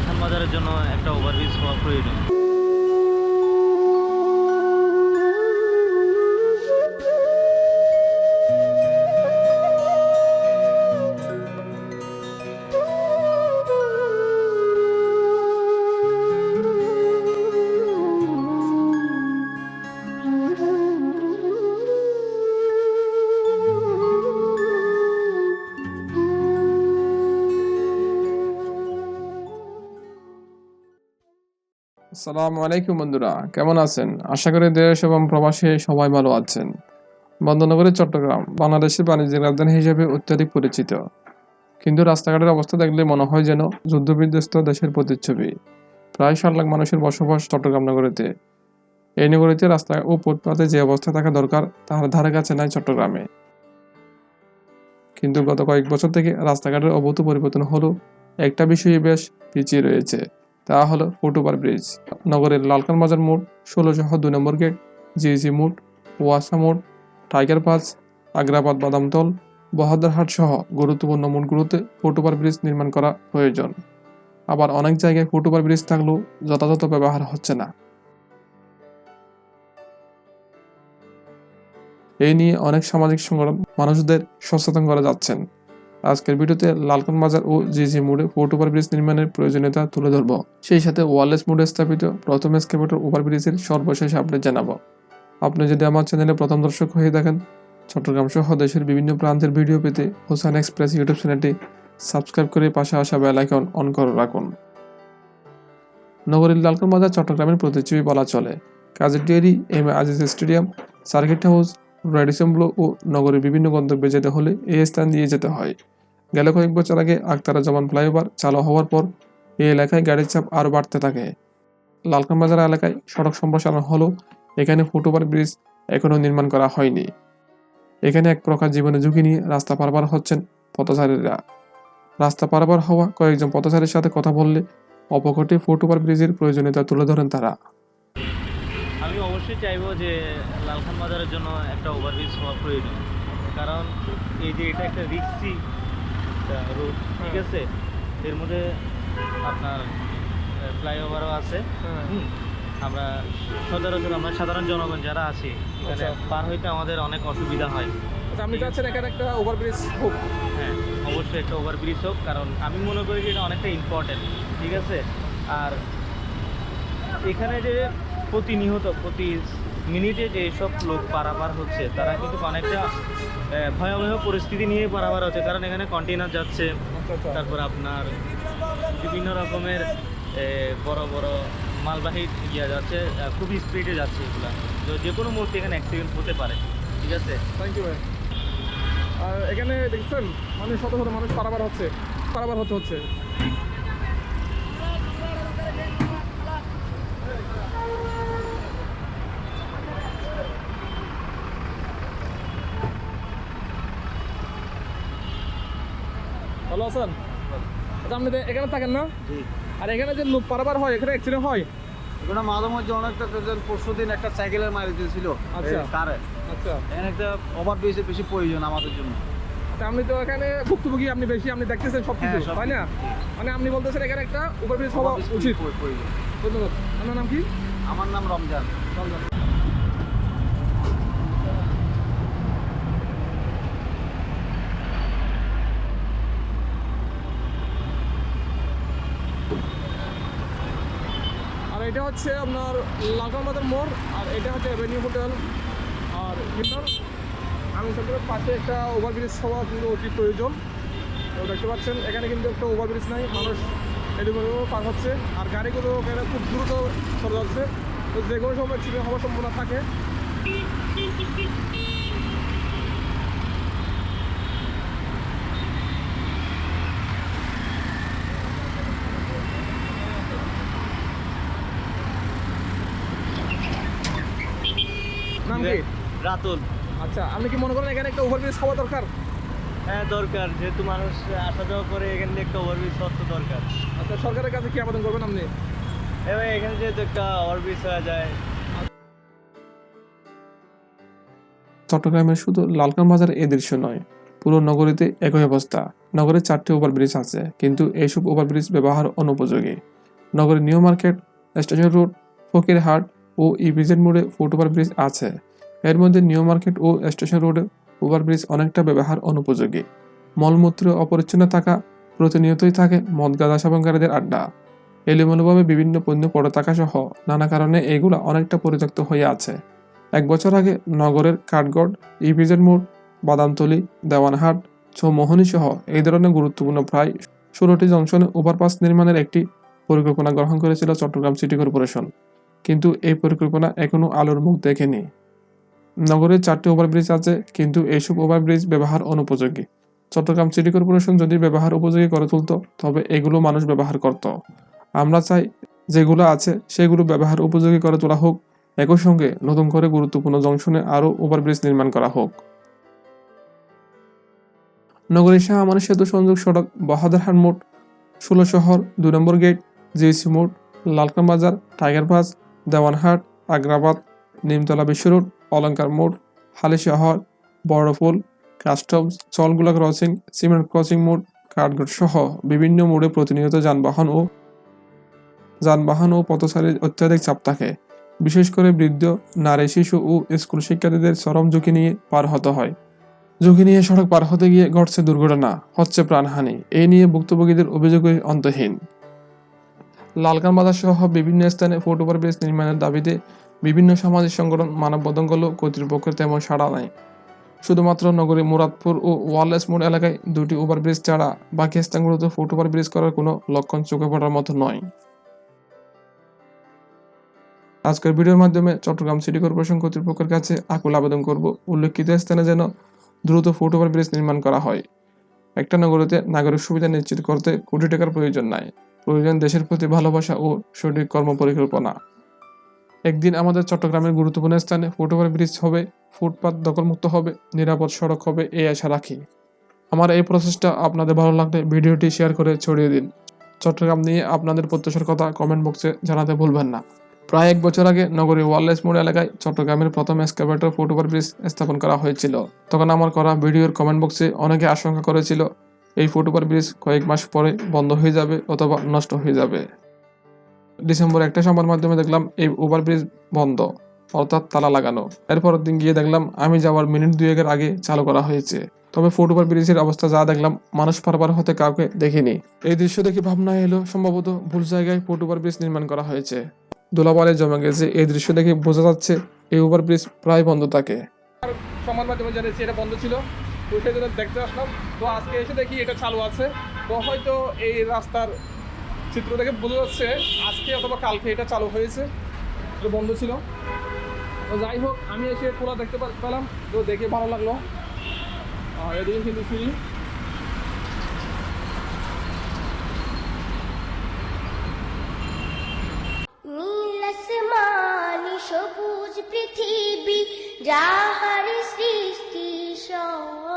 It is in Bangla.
লালখান বাজারের জন্য একটা ওভারব্রিজ হওয়া প্রয়োজন। আসসালামু আলাইকুম বন্ধুরা, কেমন আছেন? আশা করি দেশ এবং প্রবাসী সবাই ভালো আছেন। বন্দনগরী চট্টগ্রাম, বাংলাদেশের বাণিজ্যিক রাজধানী হিসেবে অত্যাধিক পরিচিত। কিন্তু রাস্তাঘাটের অবস্থা দেখলে মনে হয় যেন যুদ্ধবিধ্বস্ত দেশের প্রতিচ্ছবি। প্রায় ষাট লাখ মানুষের বসবাস চট্টগ্রাম নগরীতে। এই নগরীতে রাস্তা ও ফুটপাতে যে অবস্থা থাকা দরকার, তার ধারে কাছে নাই চট্টগ্রামে। কিন্তু গত কয়েক বছর থেকে রাস্তাঘাটের অভূত পরিবর্তন হলো, একটা বিষয়ে বেশ পিছিয়ে রয়েছে। তা হলো ফুটওভার ব্রিজ। নগরের লালকান বাজার মোড় ষোলোশহ দুই নম্বর গেট জিজি মোড়, ওয়াসা মোড়, টাইগার পাস আগ্রাবাদ বাদামতল বহাদুরহাট সহ গুরুত্বপূর্ণ মোড়গুলোতে ফুটওভার ব্রিজ নির্মাণ করা প্রয়োজন। আবার অনেক জায়গায় ফুটওভার ব্রিজ থাকলেও যথাযথ ব্যবহার হচ্ছে না। এই নিয়ে অনেক সামাজিক সংগঠন মানুষদের সচেতন করা যাচ্ছেন। আজকের ভিডিওতে লালকান বাজার ও জিজি মোড়ে ফুটওভার ব্রিজ নির্মাণের প্রয়োজনীয়তা তুলে ধরব। সেই সাথে ওয়ারলেস মোড়ে স্থাপিত প্রথম এসকেভেটর ওভারব্রিজের সর্বশেষ আপডেট জানাব। আপনি যদি আমার চ্যানেলে প্রথম দর্শক হয়ে থাকেন, চট্টগ্রাম সহ দেশের বিভিন্ন প্রান্তের ভিডিও পেতে হোসান এক্সপ্রেস ইউটিউব চ্যানেলটি সাবস্ক্রাইব করে পাশে আসা বেল আইকন অন করে রাখুন। নগরীর লালকান বাজার চট্টগ্রামের প্রতিচ্ছবি বলা চলে। কাজের Dewri M Aziz stadium, circuit house Radisson Blu ও নগরের বিভিন্ন গন্তব্যে যেতে হলে এই স্থান দিয়ে যেতে হয়। গেল কয়েক বছর আগে আক্তারা জামান ফ্লাইওভার চালু হওয়ার পর এই এলাকায় গাড়ির চাপ আরও বাড়তে থাকে। লালকান বাজার এলাকায় সড়ক সম্প্রসারণ হলেও এখানে ফুটওভার ব্রিজ এখনও নির্মাণ করা হয়নি। এখানে এক প্রকার জীবনে ঝুঁকি নিয়ে রাস্তা পারবার হচ্ছেন পথচারীরা। রাস্তা পারাপার হওয়া কয়েকজন পথচারীর সাথে কথা বললে অপঘটে ফুটওভার ব্রিজের প্রয়োজনীয়তা তুলে ধরেন তারা। অবশ্যই চাইব যে লালখান বাজারের জন্য একটা ওভারব্রিজ হওয়া প্রয়োজন। কারণ এই যে এটা একটা রিক্সি রোড ঠিক আছে? এর মধ্যে আপনার ফ্লাইওভারও আছে। আমরা সচরাচর আমরা সাধারণ জনগণ যারা আছি এখানে আচ্ছা। পার হইতে আমাদের অনেক অসুবিধা হয়। আপনি চাচ্ছেন এখানে একটা ওভারব্রিজ হোক? হ্যাঁ অবশ্যই একটা ওভারব্রিজ হোক কারণ আমি মনে করি যে এটা অনেকটা ইম্পর্টেন্ট ঠিক আছে? আর এখানে যে প্রতিনিয়ত প্রতি মিনিটে যে সব লোক পারাপার হচ্ছে, তারা কিন্তু অনেকটা ভয়াবহ পরিস্থিতি নিয়ে পারাপার হচ্ছে। কারণ এখানে কন্টেনার যাচ্ছে, তারপর আপনার বিভিন্ন রকমের বড় বড় মালবাহী ইয়ে যাচ্ছে খুবই স্পিডে যাচ্ছে এগুলা। তো যে কোনো মুহূর্তে এখানে অ্যাক্সিডেন্ট হতে পারে, ঠিক আছে? থ্যাংক ইউ ভাই। আর এখানে দেখছেন, মানুষ শত শত মানুষ পারাবার হচ্ছে পারাবার হতে হচ্ছে। ভালো আছেন? আচ্ছা আপনি এখানে থাকেন না? জি। আর এখানে যে লোক পারাবার হয় এখানে অ্যাক্সিডেন্ট হয়? ওখানে মাঝে মধ্যে অনেকটা পরশু দিন একটা সাইকেলের মারি দিয়েছিল আচ্ছা। কারে। আচ্ছা। এখানে একটা ওভার ব্রিজের বেশি প্রয়োজন আমাদের জন্য। আচ্ছা, আপনি তো এখানে ভুক্তভোগী আপনি বেশি আপনি দেখতেছেন সব কিছু হ্যাঁ, তাই না? মানে আপনি বলতেছেন এখানে একটা ওভারব্রিজ হওয়া উচিত। প্রয়োজন- ধন্যবাদ। আপনার নাম কি? আমার নাম রমজান। আর এটা হচ্ছে আপনার লাগামাদার মোড়, আর এটা হচ্ছে এভিনিউ হোটেল আর কিন্তু আমি সরকারের পাশে একটা ওভারব্রিজ হওয়া কিন্তু অতি প্রয়োজন। তো দেখতে পাচ্ছেন, এখানে কিন্তু একটা ওভারব্রিজ নাই, মানুষ এদিকে পার হচ্ছে, আর গাড়িগুলো এখানে খুব দ্রুত চলে যাচ্ছে। তো যে কোনো সময় হওয়ার সম্ভাবনা থাকে। রাতুল। আচ্ছা আপনি কি মনে করেন এখানে একটা ওভারব্রিজ হওয়া দরকার? হ্যাঁ দরকার। যেহেতু মানুষ আসা যাওয়া করে এখানে একটা ওভারব্রিজ দরকার। আচ্ছা সরকারের কাছে কি আবেদন করবেন আপনি? এবার এখানে যেহেতু একটা ওভারব্রিজ হয়ে যায়। চট্টগ্রামের শুধু লালকান বাজার এ দৃশ্য নয় পুরো নগরীতে একই অবস্থা। নগরে চারটি ওভারব্রিজ আছে কিন্তু এইসব ওভারব্রিজ ব্যবহার অনুপযোগী। নগরের new market station road Fakirhat ও ইভিজেড মোড়ে ফুট ওভারব্রিজ আছে। এর মধ্যে নিউ মার্কেট ও স্টেশন রোডে ওভারব্রিজ অনেকটা ব্যবহার অনুপযোগী। মলমূত্র অপরিচ্ছন্ন থাকা, প্রতিনিয়তই থাকে মদ গাঁদা সেবনকারীদের আড্ডা। এলোমেলোভাবে বিভিন্ন পণ্য পড়ে থাকা সহ নানা কারণে এগুলো অনেকটা পরিত্যক্ত হয়ে আছে। এক বছর আগে নগরের কাঠগড় ইভিজেড মোড়, বাদামতলি, দেওয়ানহাট চৌমোহনী সহ এই ধরনের গুরুত্বপূর্ণ প্রায় ষোলোটি জংশনে ওভারপাস নির্মাণের একটি পরিকল্পনা গ্রহণ করেছিল চট্টগ্রাম সিটি কর্পোরেশন। কিন্তু এই পরিকল্পনা এখনও আলোর মুখ দেখেনি। নগরে চারটি ওভারব্রিজ আছে, কিন্তু এইসব ওভারব্রিজ ব্যবহার অনুপযোগী। চট্টগ্রাম সিটি কর্পোরেশন যদি ব্যবহার উপযোগী করে তুলতো, তবে এগুলো মানুষ ব্যবহার করত। আমরা চাই যেগুলো আছে, সেগুলো ব্যবহার উপযোগী করে তোলা হোক। একই সঙ্গে নতুন করে গুরুত্বপূর্ণ জংশনে আরও ওভারব্রিজ নির্মাণ করা হোক। নগরীর শাহ আমানের সেতু সংযোগ সড়ক বাহাদুরহাট মোড়, ষোলো শহর, দুই নম্বর গেট জিএসি মোড়, Lalkhan Bazar, tiger pass, Dewanhat, Agrabad, Nimtala Biswa road Alankar মোড়, হালি শহর বড়ফুল কাস্টমস, চলগুলা ক্রসিং, সিমেন্ট ক্রসিং মোড়, কাঠগড় সহ বিভিন্ন মোড়ে প্রতিনিয়ত যানবাহন ও যানবাহন ও পথচারীর অত্যাধিক চাপ থাকে। বিশেষ করে বৃদ্ধ, নারী, শিশু ও স্কুল শিক্ষার্থীদের চরম ঝুঁকি নিয়ে পার হতে হয়। ঝুঁকি নিয়ে সড়ক পার হতে গিয়ে ঘটছে দুর্ঘটনা, হচ্ছে প্রাণহানি। এই নিয়ে ভুক্তভোগীদের অভিযোগই অন্তহীন। লালকান বাজার সহ বিভিন্ন স্থানে ফুট ওভারব্রিজ নির্মাণের দাবিতে বিভিন্ন সামাজিক সংগঠন মানববন্ধন করলেও কর্তৃপক্ষের তেমন সাড়া নাই শুধুমাত্র নগরীর মুরাদপুর ও ওয়ারলেস মোড় এলাকায় দুটি ওভারব্রিজ ছাড়া বাকি স্থানগুলোতে ফুট ওভারব্রিজ করার কোনো লক্ষণ চোখে পড়ার মতো নয়। আজকের ভিডিওর মাধ্যমে চট্টগ্রাম সিটি কর্পোরেশন কর্তৃপক্ষের কাছে আকুল আবেদন করব, উল্লেখিত স্থানে যেন দ্রুত ফুট ওভারব্রিজ নির্মাণ করা হয়। একটা নগরীতে নাগরিক সুবিধা নিশ্চিত করতে কোটি টাকার প্রয়োজন নাই। প্রয়োজন দেশের প্রতি ভালোবাসা ও সঠিক কর্মপরিকল্পনা। একদিন আমাদের চট্টগ্রামের গুরুত্বপূর্ণ স্থানে ফুট ওভারব্রিজ হবে, ফুটপাত দখলমুক্ত হবে, নিরাপদ সড়ক হবে এই আশা রাখি। আমার এই প্রসেসটা আপনাদের ভালো লাগলে ভিডিওটি শেয়ার করে ছড়িয়ে দিন। চট্টগ্রাম নিয়ে আপনাদের প্রত্যাশার কথা কমেন্ট বক্সে জানাতে ভুলবেন না। প্রায় এক বছর আগে নগরীর ওয়ারলেস মোড় এলাকায় চট্টগ্রামের প্রথম এক্সকাভেটর ফুট ওভারব্রিজ স্থাপন করা হয়েছিল। তখন আমার করা ভিডিওর কমেন্ট বক্সে অনেকে আশঙ্কা করেছিল, এই ফুট ওভারব্রিজ কয়েক মাস পরে বন্ধ হয়ে যাবে অথবা নষ্ট হয়ে যাবে। ডিসেম্বর একটা সংবাদ মাধ্যমে দেখলাম এই ওভারব্রিজ বন্ধ, অর্থাৎ তালা লাগানো। এরপর দিন গিয়ে দেখলাম আমি যাওয়ার মিনিট দুয়েকের আগে চালু করা হয়েছে। তবে ফুট ওভার ব্রিজের অবস্থা যা দেখলাম, মানুষ পারবার হতে কাউকে দেখিনি। এই দৃশ্য দেখে ভাবনা এলো, সম্ভবত ভুল জায়গায় ফুট ওভার ব্রিজ নির্মাণ করা হয়েছে। দোলাপালে জমে গেছে, এই দৃশ্য দেখে বোঝা যাচ্ছে এই ওভার ব্রিজ প্রায় বন্ধ থাকে। সংবাদ মাধ্যমে জানিয়েছি, এটা বন্ধ ছিল। তো সেই জন্য দেখতে আসলাম। তো আজকে এসে দেখি এটা চালু আছে। তো হয়তো এই রাস্তার চিত্র দেখে বোঝা যাচ্ছে আজকে অথবা কালকে এটা চালু হয়েছে। এটা বন্ধ ছিল। তো যাই হোক, আমি এসে পুরো দেখতে পেলাম। তো দেখে ভালো লাগল। আর এদিকে কিন্তু ফ্রি। সবুজ পৃথিবী যাহার সৃষ্টি সব।